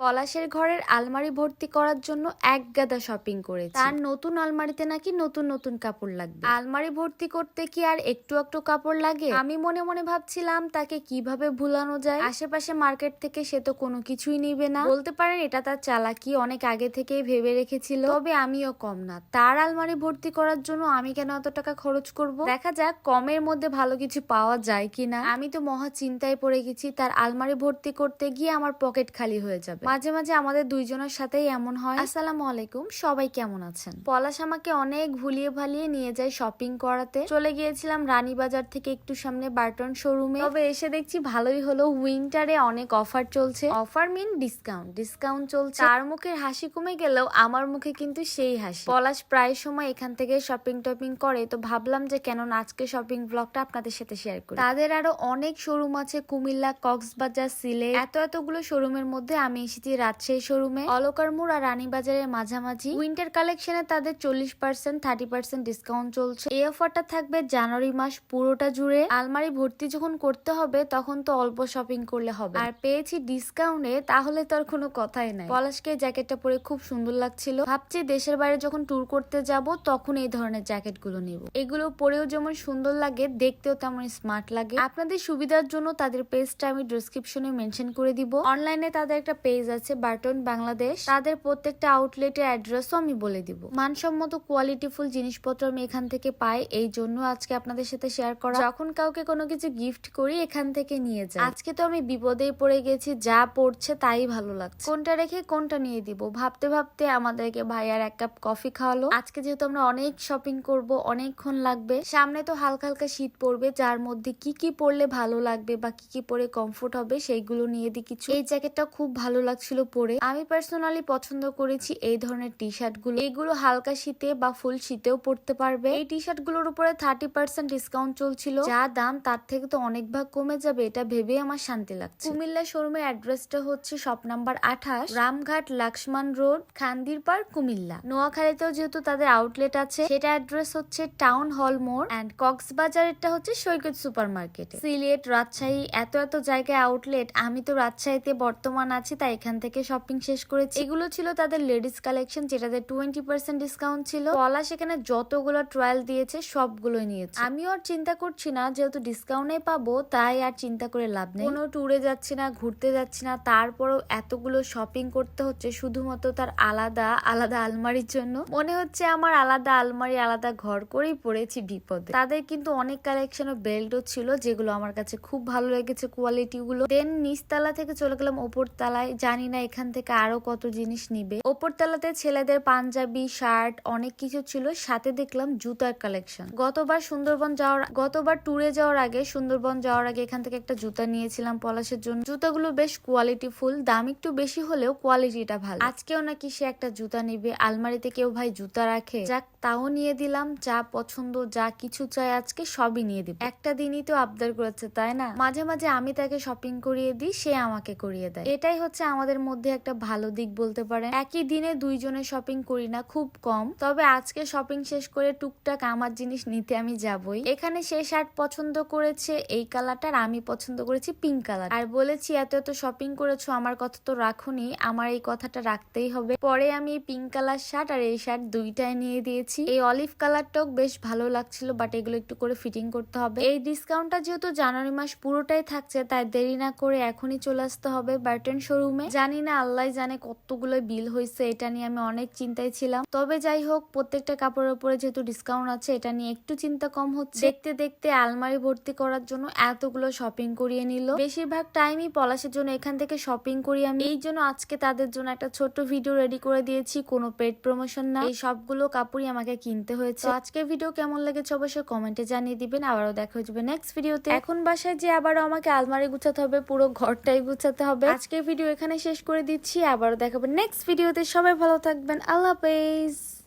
পলাশের ঘরের আলমারি ভর্তি করার জন্য এক গাদা শপিং করেছে। তার নতুন আলমারিতে নাকি নতুন নতুন কাপড় লাগবে? আলমারি ভর্তি করতে কি আর একটু একটু কাপড় লাগে? আমি মনে মনে ভাবছিলাম তাকে কীভাবে ভুলানো যায়। আশেপাশে মার্কেট থেকে সে তো কোনো কিছুই নিবে না। বলতে পারেন এটা তার চালাকি অনেক আগে থেকেই ভেবে রেখেছিল। তবে আমিও কম না। তার আলমারি ভর্তি করার জন্য আমি কেন এত টাকা খরচ করব? দেখা যাক কমের মধ্যে ভালো কিছু পাওয়া যায় কিনা। আমি তো মহা চিন্তায় পড়ে গেছি তার আলমারি ভর্তি করতে গিয়ে আমার পকেট খালি হয়ে যাবে। মাঝে মাঝে আমাদের দুইজনের সাথেই এমন হয়। আসসালামু আলাইকুম, সবাই কেমন আছেন? পলাশ আমাকে অনেক ভুলিয়ে ভালিয়ে নিয়ে যায় শপিং করাতে। চলে গিয়েছিলাম রানীবাজার থেকে একটু সামনে বার্টন শোরুমে তবে এসে দেখছি ভালোই হলো উইন্টারে অনেক অফার চলছে। অফার মিন ডিসকাউন্ট ডিসকাউন্ট চলছে। তার মুখের হাসি কমে গেলেও আমার মুখে কিন্তু সেই হাসি। পলাশ প্রায় সময় এখান থেকে শপিং টপিং করে, তো ভাবলাম যে কেন আজকে শপিং ব্লগটা আপনাদের সাথে শেয়ার করি। তাদের আরও অনেক শোরুম আছে, কুমিল্লা, কক্সবাজার, সিলেট। এত এতগুলো শোরুমের মধ্যে আমি এসেছি রাজশাহী শোরুমে। অলকার মোড় আর রানীবাজারের মাঝামাঝি। উইন্টার কালেকশনে তাদের চল্লিশ পার্সেন্ট, থার্টি পার্সেন্ট ডিসকাউন্ট চলছে। এই অফারটা থাকবে জানুয়ারি মাস পুরোটা জুড়ে। আলমারি ভর্তি যখন করতে হবে, তখন তো অল্প শপিং করলে হবে। আর পেয়েছি ডিসকাউন্টে, তাহলে তো আর কোনো কথাই নাই। পলাশকে জ্যাকেটটা পরে খুব সুন্দর লাগছিল। ভাবছি দেশের বাইরে যখন ট্যুর করতে যাব, তখন এই ধরনের জ্যাকেটগুলো নিব। এগুলো পরেও যেমন সুন্দর লাগে, দেখতেও তেমন স্মার্ট লাগে। আপনাদের সুবিধার জন্য তাদের পেজটা আমি ডিসক্রিপশনে মেনশন করে দিব। অনলাইনে তাদের একটা পেজ আছে বার্টন বাংলাদেশ, তাদের প্রত্যেকটা আউটলেটের অ্যাড্রেসও আমি বলে দিব। মানসম্মত কোয়ালিটিফুল জিনিসপত্র আমি এখান থেকে পাই, এই জন্য আজকে আপনাদের সাথে শেয়ার করা। যখন কাউকে কোনো কিছু গিফট করি, এখান থেকে নিয়ে যাই। আজকে তো আমি বিপদেই পড়ে গেছি, যা পড়ছে তাই ভালো লাগছে। কোনটা রেখে কোনটা নিয়ে দিব? ভাবতে ভাবতে আমাদেরকে ভাইয়ার এক কাপ কফি খাওয়ালো। আজকে যেহেতু আমরা অনেক শপিং করব, অনেকক্ষণ লাগবে। সামনে তো হালকা হালকা শীত পড়বে, যার মধ্যে কি কি পরলে ভালো লাগবে বা কি কি পরে কমফোর্ট হবে, সেইগুলো নিয়ে দিই কিছু। এই জ্যাকেটটা খুব ভালো লাগছিল পরে। আমি পার্সোনালি পছন্দ করেছি এই ধরনের টি শার্টগুলো। এইগুলো হালকা শীতে বা ফুল শীতেও পরতে পারবে। এই টি শার্টগুলোর উপরে থার্টি পার্সেন্ট ডিসকাউন্ট চলছিল। যা দাম তার থেকে তো অনেক ভাগ কমে যাবে, এটা ভেবে আমার শান্তি লাগছে। কুমিল্লা শোরুমের অ্যাড্রেসটা হচ্ছে শপ নাম্বার আঠাশ, রামঘাট লাক্সমান রোড, খান্দির পার কুমিল্লা। নোয়াখালীতেও যেহেতু তাদের আউটলেট আছে, সেটা অ্যাড্রেস হচ্ছে টাউন হল মোড় অ্যান্ড কক্সবাজারেরটা হচ্ছে সৈকত সুপার মার্কেট সিলেট, রাজশাহী, এত এত জায়গায় আউটলেট আমি তো রাজশাহীতে বর্তমান আছি, তাই এখান থেকে শপিং শেষ করেছি। এগুলো ছিল তাদের লেডিস কালেকশন যেটাতে টোয়েন্টি পার্সেন্ট ডিসকাউন্ট ছিল। পলা সেখানে যতগুলো ট্রায়াল দিয়েছে, সবগুলোই নিয়েছে। আমিও আর চিন্তা করছি না, যেহেতু ডিসকাউন্টে পাবো, তাই আর চিন্তা করে লাভ নেই। কোনো ট্যুরে যাচ্ছি না, ঘুরতে যাচ্ছি না, তারপরেও এতগুলো শপিং করতে হচ্ছে, শুধুমাত্র তার আলাদা আলাদা আলমারির জন্য। মনে হচ্ছে আমার আলাদা আলমারি, আলাদা ঘর করেই পড়েছি বিপদে। তাদের কিন্তু অনেক কালেকশন ও বেল্টও ছিল, যেগুলো আমার কাছে খুব ভালো লেগেছে কোয়ালিটি গুলো। দেন নিচতলা থেকে চলে গেলাম ওপর তলায় জানি না এখান থেকে আরও কত জিনিস নিবে। ওপর তলাতে ছেলেদের পাঞ্জাবি, শার্ট, অনেক কিছু ছিল। সাথে দেখলাম জুতার কালেকশন গতবার সুন্দরবন যাওয়ার, গতবার ট্যুরে যাওয়ার আগে সুন্দরবন যাওয়ার আগে এখান থেকে একটা জুতা নিয়েছিলাম পলাশের জন্য। জুতাগুলো বেশ কোয়ালিটি ফুল দাম একটু বেশি হলেও কোয়ালিটিটা ভালো। আজকেও নাকি সে একটা জুতা নিবে। আলমারিতে কেউ ভাই জুতা রাখে? যাক, তাও নিয়ে দিলাম। যা পছন্দ, যা কিছু চাই আজকে সবই নিয়ে দিব। একটা দিনই তো আবদার করেছে, তাই না? মাঝে মাঝে আমি তাকে শপিং করিয়ে দিই, সে আমাকে করিয়ে দেয়। এটাই হচ্ছে আমাদের মধ্যে একটা ভালো দিক বলতে পারেন একই দিনে দুইজনে শপিং করি না, খুব কম। তবে আজকে শপিং শেষ করে টুকটাক আমার জিনিস নিতে আমি যাবই। এখানে সে শার্ট পছন্দ করেছে, এই কালারটার আমি পছন্দ করেছি পিঙ্ক কালার আর বলেছি, এত এত শপিং করেছ, আমার কথা তো রাখুনি, আমার এই কথাটা রাখতেই হবে। পরে আমি এই পিঙ্ক কালার শার্ট আর এই শার্ট দুইটাই নিয়ে দিয়েছি। এই অলিভ কালারটাও বেশ ভালো লাগছিল বাট এগুলো একটু করে ফিটিং করতে হবে। এই ডিসকাউন্টটা যেহেতু জানুয়ারি মাস পুরোটাই থাকছে, তাই দেরি না করে এখনই চলে আসতে হবে বার্টন শোরুমে জানি না, আল্লাহ জানে কতগুলো বিল হয়েছে, এটা নিয়ে আমি অনেক চিন্তায় ছিলাম। তবে যাই হোক, প্রত্যেকটা কাপড়ের উপরে যেহেতু ডিসকাউন্ট আছে, এটা নিয়ে একটু চিন্তা কম হচ্ছে। দেখতে দেখতে আলমারি ভর্তি করার জন্য এতগুলো শপিং করিয়ে নিল। বেশিরভাগ টাইমই পলাশের জন্য এখান থেকে শপিং করি আমি। এই জন্য আজকে তাদের জন্য একটা ছোট্ট ভিডিও রেডি করে দিয়েছি, কোনো পেড প্রমোশন না। এই সবগুলো কাপড়ই আমাকে কিনতে হয়েছে। তো আজকের ভিডিও কেমন লেগেছে অবশ্যই কমেন্টে জানিয়ে দিবেন। আবারও দেখা হয়ে যাবে নেক্সট ভিডিওতে এখন বাসায় যে আবারও আমাকে আলমারি গুছাতে হবে, পুরো ঘরটাই গুছাতে হবে। আজকের ভিডিও এখানে শেষ করে দিচ্ছি। আবারও দেখাবো নেক্সট ভিডিওতে সবাই ভালো থাকবেন। আল্লাহ হাফেজ।